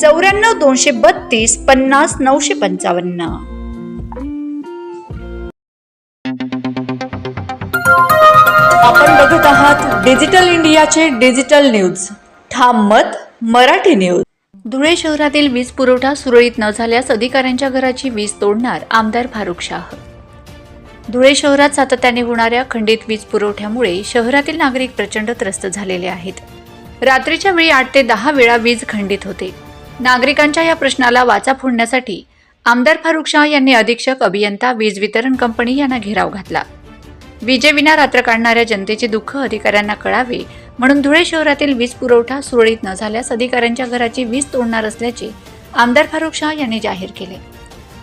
चौऱ्याण्णव दोनशे बत्तीस पन्नास नऊशे पंचावन्न. आपण बघत आहात डिजिटल इंडियाचे डिजिटल न्यूज. ठाम मत मराठी न्यूज. धुळे शहरातील वीज पुरवठा सुरळीत न झाल्यास अधिकाऱ्यांच्या घराची वीज तोडणार आमदार फारुख शाह. धुळे शहरात सातत्याने होणाऱ्या खंडित वीज पुरवठ्यामुळे शहरातील नागरिक प्रचंड त्रस्त झालेले आहेत. रात्रीच्या वेळी आठ ते दहा वेळा वीज खंडित होते. नागरिकांच्या या प्रश्नाला वाचा फोडण्यासाठी आमदार फारुख शाह यांनी अधीक्षक अभियंता वीज वितरण कंपनी यांना घेराव घातला. विजेविना रात्र काढणाऱ्या जनतेचे दुःख अधिकाऱ्यांना कळावे म्हणून धुळे शहरातील वीज पुरवठा सुरळीत न झाल्यास अधिकाऱ्यांच्या घराची वीज तोडणार असल्याचे आमदार फारुख शाह यांनी जाहीर केले.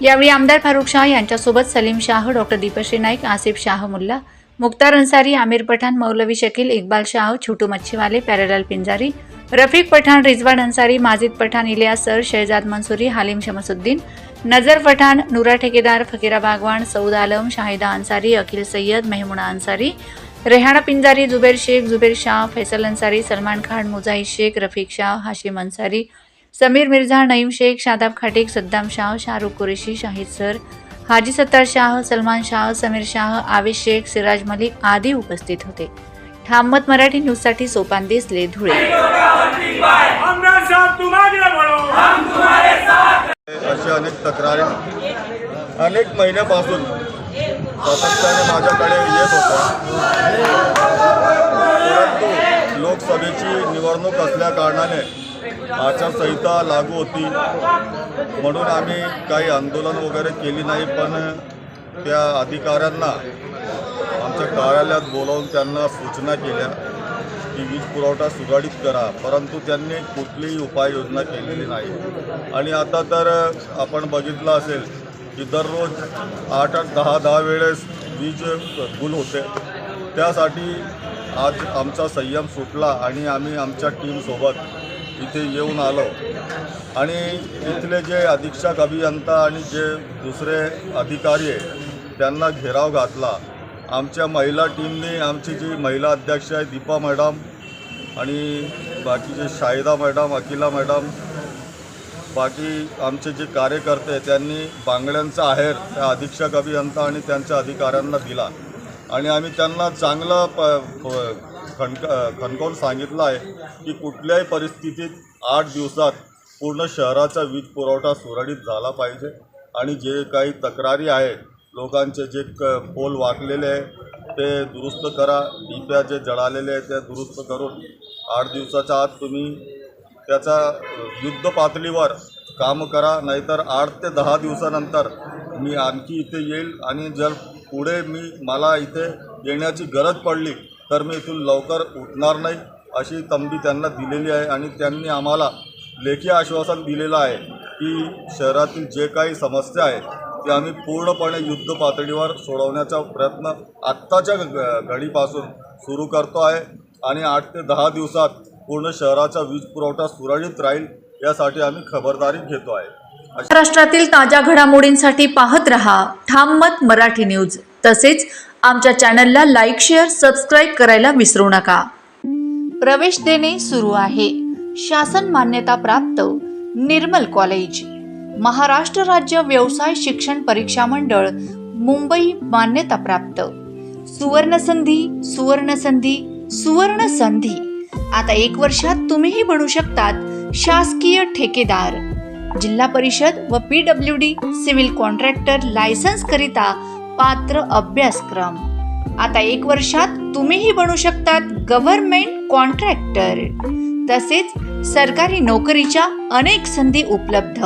यावेळी आमदार फारुख शाह यांच्यासोबत Salim Shah doctor Deepshree Naik Asif Shah Mulla Mukhtar Ansari Aamir Pathan Maulvi Shakil Iqbal Shah Chhotu Machhiwale Pyarelal Pinjari Rafiq Pathan Rizwan Ansari Majid Pathan Iliyas sir Shahzad Mansuri Halim Shamsuddin Nazar Pathan Nura Thekedar Fakira Bagwan Saud Alam Shahida Ansari Akhil Sayyad Mehmuna Ansari Rehana Pinjari Zuber Shaikh Zuber Shah Faisal Ansari Salman Khan Mujahid Shaikh Rafiq Shah Hashim Ansari Sameer Mirza Naeem Shaikh Shadab Khatik Saddam Shah Shahrukh Qureshi Shahid sir Haji Sattar Shah Salman Shah Sameer Shah Avesh Shaikh Siraj Malik आदी उपस्थित होते। ठाममत मराठी न्यूजसाठी सोपान दिसले धुळे. अशा अनेक तक्रारी. अनेक महिन्यापासून सातत्याने माझ्याकडे येत होत्या. परंतु लोकसभेची निवडणूक असल्या कारणाने आचारसंहिता लागू होती. म्हणून आम्ही काही आंदोलन वगैरे केली नाही पण त्या अधिकाऱ्यांना आमच्या कार्यालयात बोलावून त्यांना सूचना केल्या की वीज पुरवठा सुरळीत करा परंतु त्यांनी कुठलीही उपाययोजना केलेली नाही. आणि आता तर आपण बघितलं असेल की दररोज आठ आठ दहा दहा वेळेस वीज गुल होते. त्यासाठी आज आमचा संयम सुटला आणि आम्ही आमच्या टीमसोबत इथे येऊन आलो. आणि इथले जे अधीक्षक अभियंता आणि जे दुसरे अधिकारी आहे त्यांना घेराव घातला. आमच्या महिला टीमने आमची जी महिला अध्यक्ष आहे दीपा मॅडम आणि बाकीचे शाहिदा मॅडम अकिला मॅडम बाकी आमचे जे कार्यकर्ते त्यांनी बांगड्यांचा आहेर त्या अधीक्षक अभियंता आणि त्यांच्या अधिकाऱ्यांना दिला. आणि आम्ही त्यांना चांगलं प प- खणक खणकावून सांगितलं आहे की कुठल्याही परिस्थितीत आठ दिवसात पूर्ण शहराचा वीज पुरवठा सुरळीत झाला पाहिजे आणि जे काही तक्रारी आहेत लोकांचे जे क पोल वाकलेले आहे ते दुरुस्त करा. डिप्या जे जळालेले आहे ते दुरुस्त करून आठ दिवसाच्या आत तुम्ही त्याचा युद्ध पातळीवर काम करा. नाहीतर आठ ते दहा दिवसानंतर मी आणखी इथे येईल आणि जर पुढे मी मला इथे येण्याची गरज पडली तर मी इथून लवकर उठणार नाही अशी तंबी त्यांना दिलेली आहे आणि त्यांनी आम्हाला लेखी आश्वासन दिलेलं आहे की शहरातील जे काही समस्या आहेत ते आम्ही पूर्णपणे युद्ध पातळीवर सोडवण्याचा प्रयत्न आत्ताच्या घडीपासून सुरू करतो आहे. आणि आठ ते दहा दिवसात पूर्ण शहराचा वीज पुरवठा सुरळीत राहील यासाठी आम्ही खबरदारी घेतो आहे. महाराष्ट्रातील ताज्या घडामोडींसाठी पाहत रहा ठाम मत मराठी न्यूज. तसेच आमच्या चॅनलला लाईक शेअर सबस्क्राईब करायला विसरू नका. प्रवेश देणे सुरू आहे. शासन मान्यता प्राप्त. निर्मल कॉलेज. महाराष्ट्र राज्य व्यवसाय शिक्षण परीक्षा मंडळ मुंबई मान्यता प्राप्त. सुवर्ण संधी सुवर्ण संधी सुवर्ण संधी. आता एक वर्षात तुम्हीही बनू शकतात शासकीय ठेकेदार. जिल्हा परिषद व P W D civil contractor licence करिता पात्र अभ्यासक्रम. आता एक वर्षात तुम्हीही बनू शकतात गव्हर्नमेंट कॉन्ट्रॅक्टर. तसेच सरकारी नोकरीच्या अनेक संधी उपलब्ध.